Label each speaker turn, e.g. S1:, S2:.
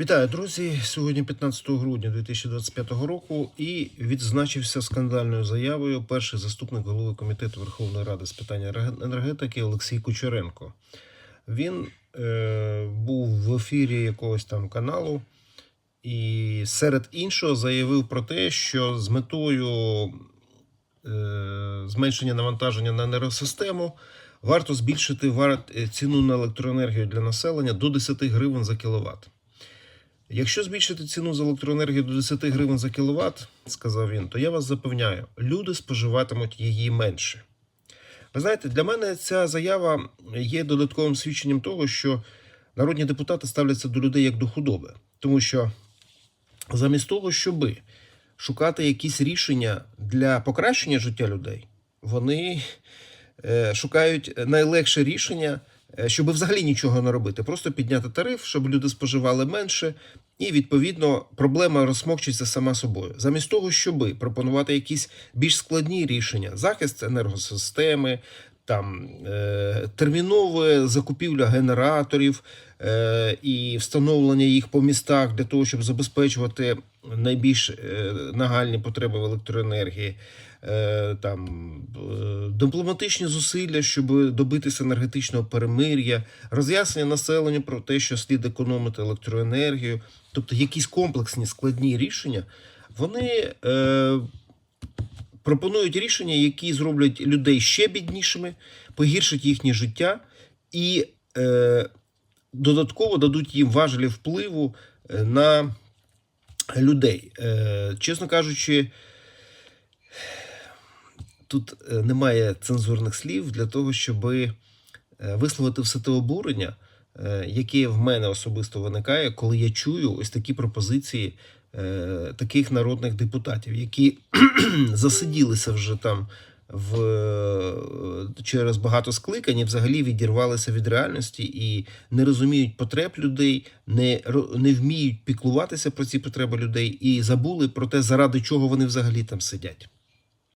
S1: Вітаю, друзі! Сьогодні 15 грудня 2025 року і відзначився скандальною заявою перший заступник голови комітету Верховної Ради з питань енергетики Олексій Кучеренко. Він е, був в ефірі якогось там каналу і серед іншого заявив про те, що з метою е, зменшення навантаження на енергосистему варто збільшити е, ціну на електроенергію для населення до 10 гривень за кіловат. Якщо збільшити ціну за електроенергію до 10 гривень за кіловат, сказав він, то я вас запевняю, люди споживатимуть її менше. Ви знаєте, для мене ця заява є додатковим свідченням того, що народні депутати ставляться до людей як до худоби. Тому що замість того, щоби шукати якісь рішення для покращення життя людей, вони е, шукають найлегше рішення, щоб взагалі нічого не робити, просто підняти тариф, щоб люди споживали менше, і відповідно проблема розсмокчиться сама собою. Замість того, щоби пропонувати якісь більш складні рішення, захист енергосистеми. Там е, термінове закупівля генераторів е, і встановлення їх по містах для того, щоб забезпечувати найбільш е, нагальні потреби в електроенергії, там дипломатичні зусилля, щоб добитися енергетичного перемир'я, роз'яснення населенню про те, що слід економити електроенергію, тобто якісь комплексні складні рішення, вони пропонують рішення, які зроблять людей ще біднішими, погіршать їхнє життя і е, додатково дадуть їм важелі впливу е, на людей. Е, чесно кажучи, тут е, немає цензурних слів для того, щоб висловити все те обурення, е, яке в мене особисто виникає, коли я чую ось такі пропозиції е, таких народних депутатів, які засиділися вже там в через багато скликань і взагалі відірвалися від реальності і не розуміють потреб людей, не, не вміють піклуватися про ці потреби людей і забули про те, заради чого вони взагалі там сидять.